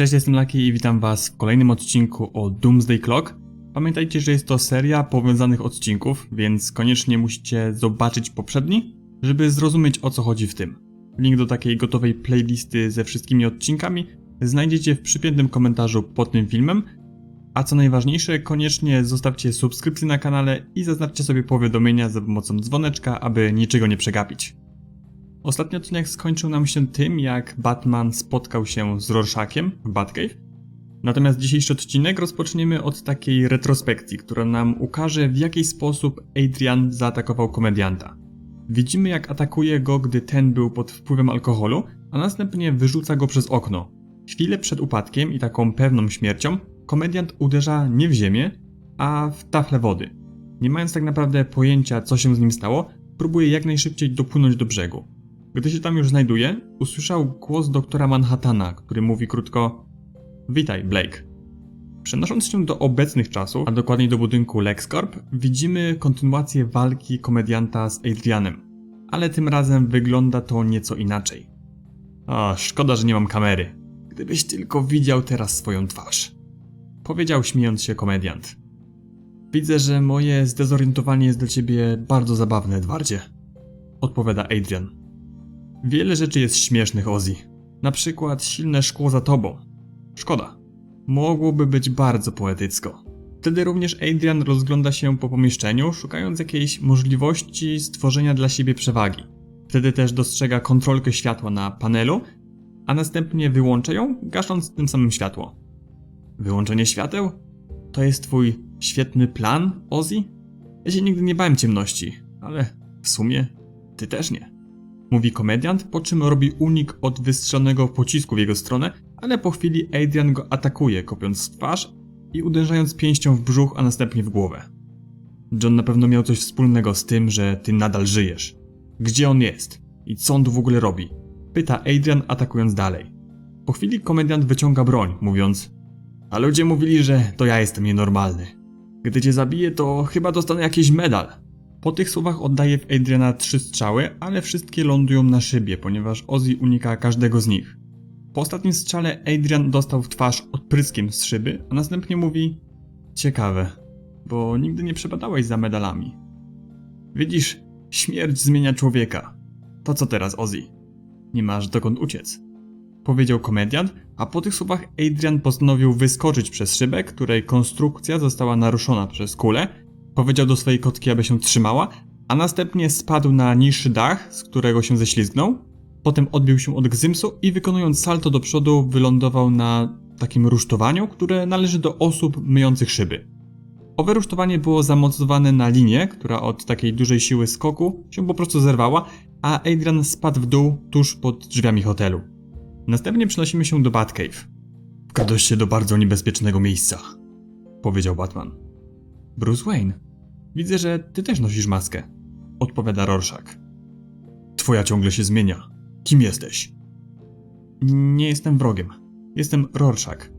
Cześć, jestem Laki i witam Was w kolejnym odcinku o Doomsday Clock. Pamiętajcie, że jest to seria powiązanych odcinków, więc koniecznie musicie zobaczyć poprzedni, żeby zrozumieć o co chodzi w tym. Link do takiej gotowej playlisty ze wszystkimi odcinkami znajdziecie w przypiętym komentarzu pod tym filmem. A co najważniejsze, koniecznie zostawcie subskrypcję na kanale i zaznaczcie sobie powiadomienia za pomocą dzwoneczka, aby niczego nie przegapić. Ostatni odcinek skończył nam się tym, jak Batman spotkał się z Rorschakiem w Batcave. Natomiast dzisiejszy odcinek rozpoczniemy od takiej retrospekcji, która nam ukaże w jaki sposób Adrian zaatakował komedianta. Widzimy jak atakuje go, gdy ten był pod wpływem alkoholu, a następnie wyrzuca go przez okno. Chwilę przed upadkiem i taką pewną śmiercią, komediant uderza nie w ziemię, a w taflę wody. Nie mając tak naprawdę pojęcia, co się z nim stało, próbuje jak najszybciej dopłynąć do brzegu. Gdy się tam już znajduje, usłyszał głos doktora Manhattana, który mówi krótko: Witaj, Blake. Przenosząc się do obecnych czasów, a dokładniej do budynku LexCorp, widzimy kontynuację walki komedianta z Adrianem. Ale tym razem wygląda to nieco inaczej. O, szkoda, że nie mam kamery. Gdybyś tylko widział teraz swoją twarz. Powiedział śmiejąc się komediant. Widzę, że moje zdezorientowanie jest dla ciebie bardzo zabawne, Edwardzie. Odpowiada Adrian. Wiele rzeczy jest śmiesznych, Ozzy. Na przykład silne szkło za tobą. Szkoda. Mogłoby być bardzo poetycko. Wtedy również Adrian rozgląda się po pomieszczeniu, szukając jakiejś możliwości stworzenia dla siebie przewagi. Wtedy też dostrzega kontrolkę światła na panelu, a następnie wyłącza ją, gasząc tym samym światło. Wyłączenie świateł? To jest twój świetny plan, Ozzy? Ja się nigdy nie bałem ciemności, ale w sumie ty też nie mówi komediant, po czym robi unik od wystrzelonego pocisku w jego stronę, ale po chwili Adrian go atakuje, kopiąc w twarz i uderzając pięścią w brzuch, a następnie w głowę. John na pewno miał coś wspólnego z tym, że ty nadal żyjesz. Gdzie on jest? I co on w ogóle robi? Pyta Adrian atakując dalej. Po chwili komediant wyciąga broń, mówiąc A ludzie mówili, że to ja jestem nienormalny. Gdy cię zabiję, to chyba dostanę jakiś medal. Po tych słowach oddaje w Adriana trzy strzały, ale wszystkie lądują na szybie, ponieważ Ozzy unika każdego z nich. Po ostatnim strzale Adrian dostał w twarz odpryskiem z szyby, a następnie mówi Ciekawe, bo nigdy nie przebadałeś za medalami. Widzisz, śmierć zmienia człowieka. To co teraz, Ozzy? Nie masz dokąd uciec. Powiedział komediant, a po tych słowach Adrian postanowił wyskoczyć przez szybę, której konstrukcja została naruszona przez kulę Powiedział do swojej kotki, aby się trzymała, a następnie spadł na niższy dach, z którego się ześlizgnął. Potem odbił się od Gzymsu i wykonując salto do przodu wylądował na takim rusztowaniu, które należy do osób myjących szyby. Owe rusztowanie było zamocowane na linię, która od takiej dużej siły skoku się po prostu zerwała, a Adrian spadł w dół tuż pod drzwiami hotelu. Następnie przenosimy się do Batcave. Wkradłeś się do bardzo niebezpiecznego miejsca, powiedział Batman. Bruce Wayne, widzę, że ty też nosisz maskę, odpowiada Rorschach. Twoja ciągle się zmienia. Kim jesteś? Nie jestem wrogiem. Jestem Rorschach.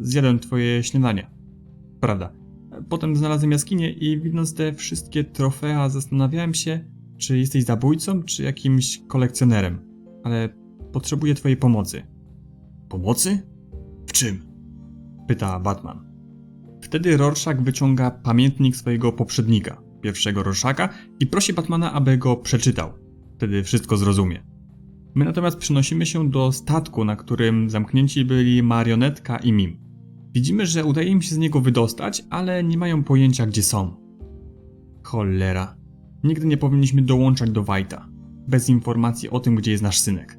Zjadłem twoje śniadanie. Prawda. Potem znalazłem jaskinię i widząc te wszystkie trofea zastanawiałem się, czy jesteś zabójcą, czy jakimś kolekcjonerem. Ale potrzebuję twojej pomocy. Pomocy? W czym? Pyta Batman. Wtedy Rorschach wyciąga pamiętnik swojego poprzednika, pierwszego Rorschacha, i prosi Batmana, aby go przeczytał. Wtedy wszystko zrozumie. My natomiast przenosimy się do statku, na którym zamknięci byli marionetka i Mim. Widzimy, że udaje im się z niego wydostać, ale nie mają pojęcia, gdzie są. Cholera. Nigdy nie powinniśmy dołączać do Wajta, bez informacji o tym, gdzie jest nasz synek.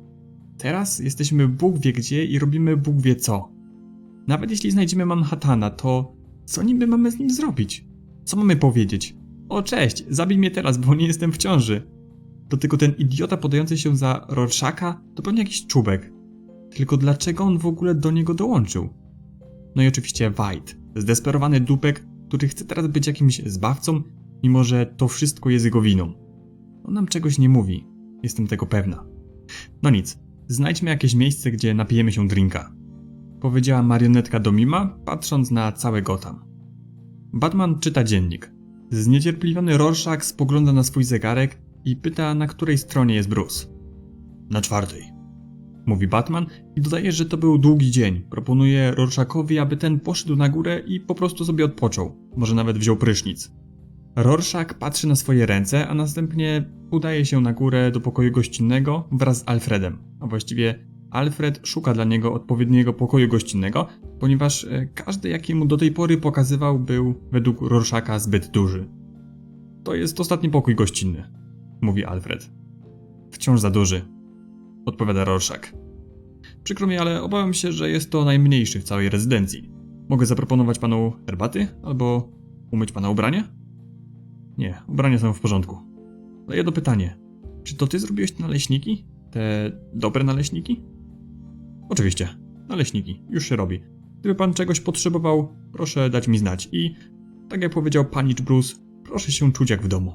Teraz jesteśmy Bóg wie gdzie i robimy Bóg wie co. Nawet jeśli znajdziemy Manhattana, to co niby mamy z nim zrobić? Co mamy powiedzieć? O cześć, zabij mnie teraz, bo nie jestem w ciąży. To tylko ten idiota podający się za Rorschaka to pewnie jakiś czubek. Tylko dlaczego on w ogóle do niego dołączył? No i oczywiście White, zdesperowany dupek, który chce teraz być jakimś zbawcą, mimo że to wszystko jest jego winą. On nam czegoś nie mówi, jestem tego pewna. No nic, znajdźmy jakieś miejsce, gdzie napijemy się drinka powiedziała marionetka do Mima, patrząc na całe Gotham. Batman czyta dziennik. Zniecierpliwiony Rorschach spogląda na swój zegarek i pyta, na której stronie jest Bruce. Na czwartej. mówi Batman i dodaje, że to był długi dzień. Proponuje Rorschakowi, aby ten poszedł na górę i po prostu sobie odpoczął. Może nawet wziął prysznic. Rorschach patrzy na swoje ręce, a następnie udaje się na górę do pokoju gościnnego wraz z Alfredem. A właściwie Alfred szuka dla niego odpowiedniego pokoju gościnnego, ponieważ e, każdy, jaki mu do tej pory pokazywał, był według Rorschacha zbyt duży. To jest ostatni pokój gościnny, mówi Alfred. Wciąż za duży, odpowiada Rorschach. Przykro mi, ale obawiam się, że jest to najmniejszy w całej rezydencji. Mogę zaproponować panu herbaty albo umyć pana ubranie? Nie, ubrania są w porządku. Ale jedno pytanie. Czy to ty zrobiłeś te naleśniki? Te dobre naleśniki? Oczywiście, naleśniki. Już się robi. Gdyby pan czegoś potrzebował, proszę dać mi znać. I, tak jak powiedział panicz Bruce, proszę się czuć jak w domu.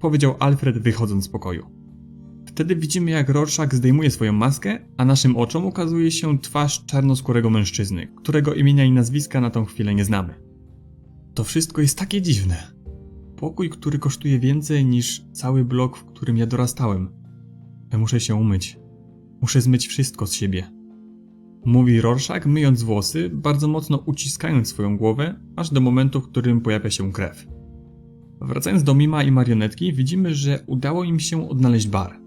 Powiedział Alfred wychodząc z pokoju. Wtedy widzimy jak Rorschach zdejmuje swoją maskę, a naszym oczom ukazuje się twarz czarnoskórego mężczyzny, którego imienia i nazwiska na tą chwilę nie znamy. To wszystko jest takie dziwne. Pokój, który kosztuje więcej niż cały blok, w którym ja dorastałem. Ja muszę się umyć. Muszę zmyć wszystko z siebie. Mówi Rorschach, myjąc włosy, bardzo mocno uciskając swoją głowę, aż do momentu, w którym pojawia się krew. Wracając do Mima i marionetki, widzimy, że udało im się odnaleźć bar.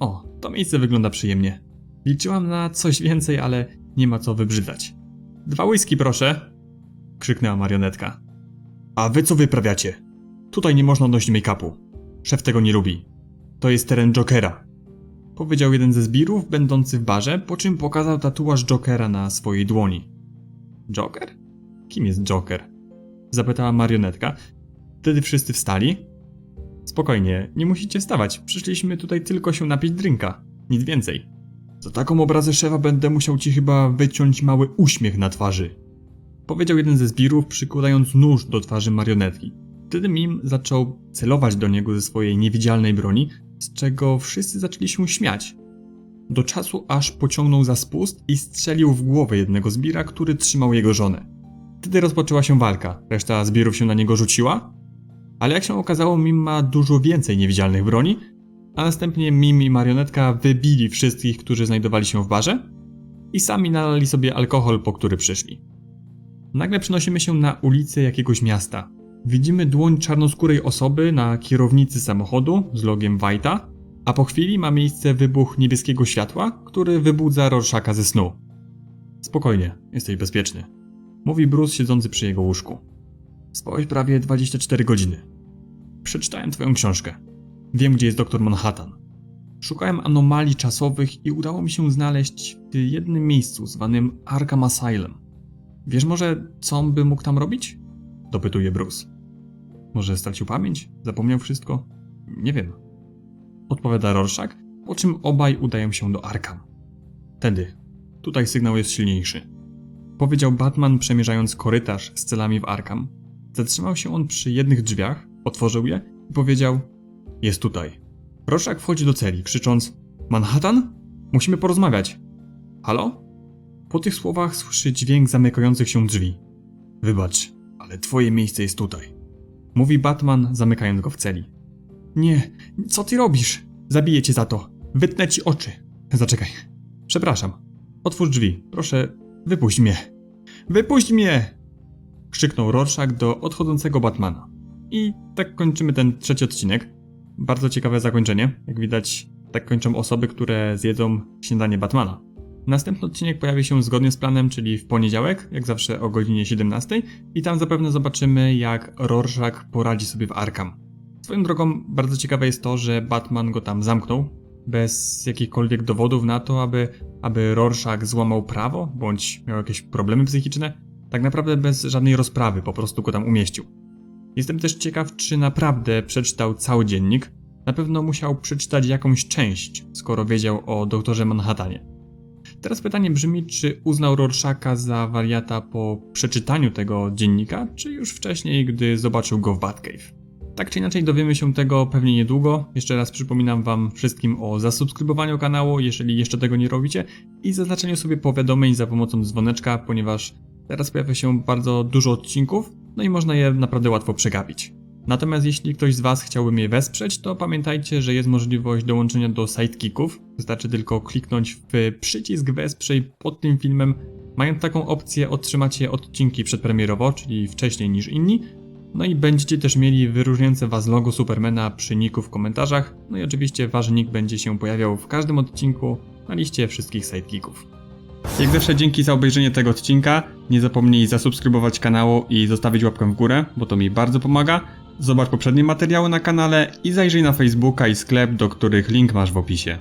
O, to miejsce wygląda przyjemnie. Liczyłam na coś więcej, ale nie ma co wybrzydzać. Dwa whisky, proszę! krzyknęła marionetka. A wy co wyprawiacie? Tutaj nie można nosić make-upu. Szef tego nie lubi. To jest teren Jokera. Powiedział jeden ze zbirów będący w barze, po czym pokazał tatuaż Jokera na swojej dłoni. Joker? Kim jest Joker? Zapytała marionetka. Wtedy wszyscy wstali. Spokojnie, nie musicie wstawać. Przyszliśmy tutaj tylko się napić drinka. Nic więcej. Za taką obrazę szefa będę musiał ci chyba wyciąć mały uśmiech na twarzy. Powiedział jeden ze zbirów, przykładając nóż do twarzy marionetki. Wtedy Mim zaczął celować do niego ze swojej niewidzialnej broni, z czego wszyscy zaczęli się śmiać. Do czasu aż pociągnął za spust i strzelił w głowę jednego zbira, który trzymał jego żonę. Wtedy rozpoczęła się walka. Reszta zbirów się na niego rzuciła, ale jak się okazało, Mim ma dużo więcej niewidzialnych broni, a następnie Mim i marionetka wybili wszystkich, którzy znajdowali się w barze i sami nalali sobie alkohol, po który przyszli. Nagle przenosimy się na ulicę jakiegoś miasta. Widzimy dłoń czarnoskórej osoby na kierownicy samochodu z logiem White'a, a po chwili ma miejsce wybuch niebieskiego światła, który wybudza Rorschacha ze snu. Spokojnie, jesteś bezpieczny. Mówi Bruce siedzący przy jego łóżku. Spałeś prawie 24 godziny. Przeczytałem twoją książkę. Wiem, gdzie jest doktor Manhattan. Szukałem anomalii czasowych i udało mi się znaleźć w jednym miejscu zwanym Arkham Asylum. Wiesz może, co on by mógł tam robić? Dopytuje Bruce. Może stracił pamięć? Zapomniał wszystko? Nie wiem. Odpowiada Rorschach, po czym obaj udają się do Arkham. Tedy. Tutaj sygnał jest silniejszy. Powiedział Batman przemierzając korytarz z celami w Arkham. Zatrzymał się on przy jednych drzwiach, otworzył je i powiedział Jest tutaj. Rorschach wchodzi do celi, krzycząc Manhattan? Musimy porozmawiać. Halo? Po tych słowach słyszy dźwięk zamykających się drzwi. Wybacz, ale twoje miejsce jest tutaj. Mówi Batman, zamykając go w celi. Nie, co ty robisz? Zabiję cię za to. Wytnę ci oczy. Zaczekaj. Przepraszam. Otwórz drzwi. Proszę, wypuść mnie. Wypuść mnie! Krzyknął Rorschach do odchodzącego Batmana. I tak kończymy ten trzeci odcinek. Bardzo ciekawe zakończenie. Jak widać, tak kończą osoby, które zjedzą śniadanie Batmana. Następny odcinek pojawi się zgodnie z planem, czyli w poniedziałek, jak zawsze o godzinie 17 i tam zapewne zobaczymy jak Rorschach poradzi sobie w Arkham. Swoją drogą bardzo ciekawe jest to, że Batman go tam zamknął, bez jakichkolwiek dowodów na to, aby, aby Rorschach złamał prawo, bądź miał jakieś problemy psychiczne. Tak naprawdę bez żadnej rozprawy, po prostu go tam umieścił. Jestem też ciekaw, czy naprawdę przeczytał cały dziennik. Na pewno musiał przeczytać jakąś część, skoro wiedział o doktorze Manhattanie. Teraz pytanie brzmi, czy uznał Rorschacha za wariata po przeczytaniu tego dziennika, czy już wcześniej, gdy zobaczył go w Batcave. Tak czy inaczej dowiemy się tego pewnie niedługo. Jeszcze raz przypominam wam wszystkim o zasubskrybowaniu kanału, jeżeli jeszcze tego nie robicie, i zaznaczeniu sobie powiadomień za pomocą dzwoneczka, ponieważ teraz pojawia się bardzo dużo odcinków, no i można je naprawdę łatwo przegapić. Natomiast jeśli ktoś z Was chciałby mnie wesprzeć, to pamiętajcie, że jest możliwość dołączenia do sidekicków. Wystarczy tylko kliknąć w przycisk wesprzyj pod tym filmem. Mając taką opcję otrzymacie odcinki przedpremierowo, czyli wcześniej niż inni. No i będziecie też mieli wyróżniające Was logo Supermana przy niku w komentarzach. No i oczywiście Wasz nick będzie się pojawiał w każdym odcinku na liście wszystkich sidekicków. Jak zawsze dzięki za obejrzenie tego odcinka. Nie zapomnij zasubskrybować kanału i zostawić łapkę w górę, bo to mi bardzo pomaga. Zobacz poprzednie materiały na kanale i zajrzyj na Facebooka i sklep, do których link masz w opisie.